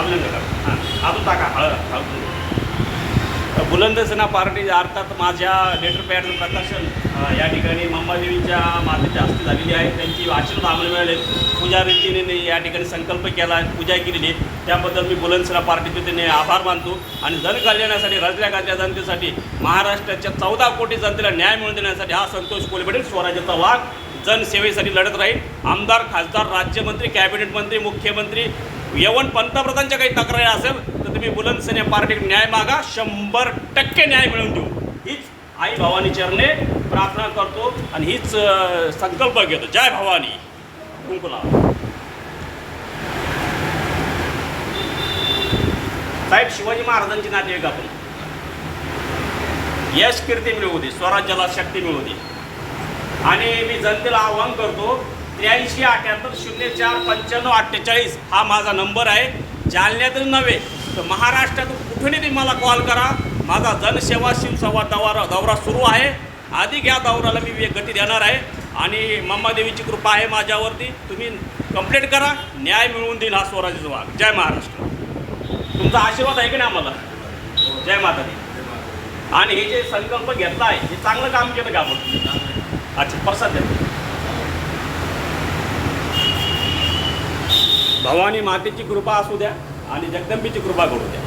अजून हां अजून टाका हळद हळद. बुलंद पार्टी अर्थात माझ्या लेटर पॅडचं प्रकाशन या ठिकाणी मंबादेवीच्या मातेच्या हस्ते झालेली आहे. त्यांची आशीर्वाद आम्हाला मिळाले. पूजा रीतीने या ठिकाणी संकल्प केला पूजा केलेली त्याबद्दल मी बुलंदसेना पार्टीचे त्यांनी आभार मानतो आणि जनकल्याणासाठी रजल्या गाजल्या जनतेसाठी महाराष्ट्राच्या चौदा कोटी जनतेला न्याय मिळवून देण्यासाठी हा संतोष कोलबेडील स्वराज्याचा वाघ जनसेवेसाठी लढत राहील. आमदार खासदार राज्यमंत्री कॅबिनेट मंत्री मुख्यमंत्री यवन पंतप्रधानच्या काही तक्रारी असेल तर तुम्ही बुलंदसेने पार्टीकडे न्याय मागा शंभर टक्के न्याय मिळवून देऊ. हीच आई भवानी चरणे प्रार्थना करतो आणि हीच संकल्प घेतो. जय भवानी. कुंकुला. साहेब शिवाजी महाराजांची नातेवाईक आपण. यश कीर्ती मिळवू दे स्वराज्याला शक्ती मिळवू दे. आणि मी जनतेला आवाहन करतो त्र्याऐंशी अठ्याहत्तर शून्य चार पंच्याण्णव अठ्ठेचाळीस हा माझा नंबर आहे. जालन्यातच नव्हे तर महाराष्ट्रातून कुठूनही तुम्ही मला कॉल करा. माझा जनसेवा शिवसेवा दौरा दौरा सुरू आहे. अधिक या दौऱ्याला मी गती देणार आहे. आणि मम्मादेवीची कृपा आहे माझ्यावरती. तुम्ही कंप्लेंट करा. न्याय मिळवून देईल हा स्वराज्याचा वाघ जय महाराष्ट्र. तुमचा आशीर्वाद आहे की नाही आम्हाला? जय माता दी. आणि हे जे संकल्प घेतला आहे हे चांगलं काम केलं का आपण? अच्छा प्रसाद द्या. भवानी मातेची कृपा असू द्या आणि जगदंबीची कृपा करू द्या.